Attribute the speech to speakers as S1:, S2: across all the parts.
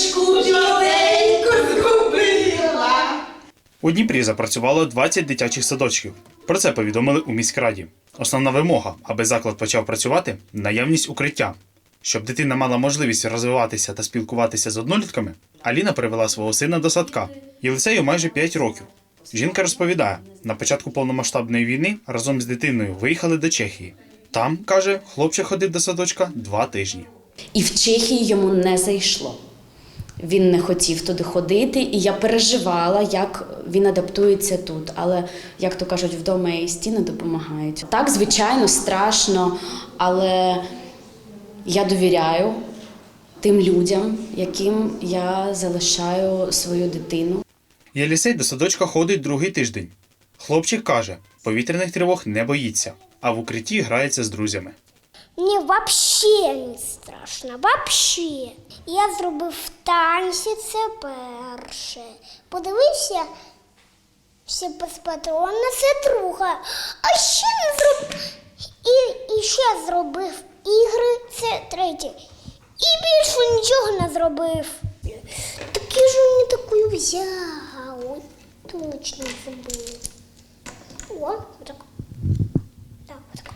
S1: Діточку біленьку згубила.
S2: У Дніпрі запрацювало 20 дитячих садочків. Про це повідомили у міськраді. Основна вимога, аби заклад почав працювати наявність укриття. Щоб дитина мала можливість розвиватися та спілкуватися з однолітками, Аліна привела свого сина до садка. Єлисею майже 5 років. Жінка розповідає, на початку повномасштабної війни разом з дитиною виїхали до Чехії. Там, каже, хлопчик ходив до садочка два тижні.
S3: І в Чехії йому не зайшло. Він не хотів туди ходити, і я переживала, як він адаптується тут. Але, як то кажуть, вдома і стіни допомагають. Так, звичайно, страшно, але я довіряю тим людям, яким я залишаю свою дитину.
S2: Єлісей до садочка ходить другий тиждень. Хлопчик каже, повітряних тривог не боїться, а в укритті грається з друзями.
S4: Мені вообще не страшно, вообще. Я зробив танці, це перше. Подивився все без патрона, це друге. А ще не зроб... і, і ще зробив ігри, це третє. І більше нічого не зробив. Так я ж не таку взяв. Точно забув. О. Так, так.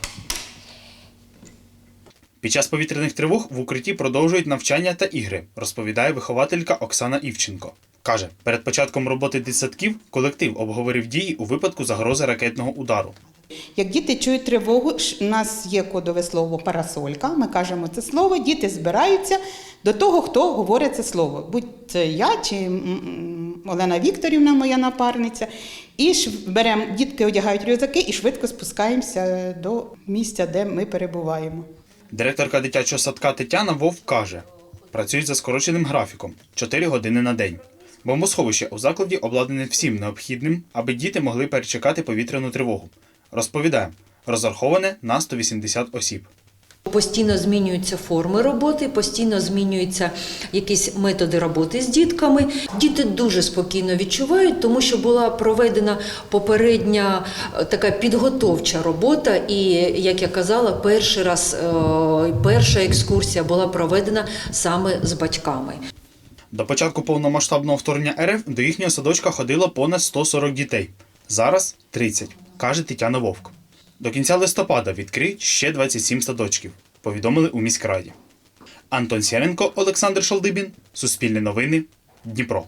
S2: Під час повітряних тривог в укритті продовжують навчання та ігри, розповідає вихователька Оксана Івченко. Каже, перед початком роботи дитсадків колектив обговорив дії у випадку загрози ракетного удару.
S5: Як діти чують тривогу, у нас є кодове слово парасолька. Ми кажемо це слово, діти збираються до того, хто говорить це слово. Будь це я чи Олена Вікторівна, моя напарниця. І беремо, дітки одягають рюкзаки і швидко спускаємося до місця, де ми перебуваємо.
S2: Директорка дитячого садка Тетяна Вовк каже, працюють за скороченим графіком 4 години на день. Бомбосховище у закладі обладнане всім необхідним, аби діти могли перечекати повітряну тривогу. Розповідає, розраховане на 180 осіб.
S6: Постійно змінюються форми роботи, постійно змінюються якісь методи роботи з дітками. Діти дуже спокійно відчувають, тому що була проведена попередня е, така підготовча робота. І, як я казала, перший раз е, перша екскурсія була проведена саме з батьками.
S2: До початку повномасштабного вторгнення РФ до їхнього садочка ходило понад 140 дітей. Зараз 30, каже Тетяна Вовк. До кінця листопада відкриють ще 27 садочків, повідомили у міськраді. Антон Сєренко, Олександр Шалдибін, Суспільне новини, Дніпро.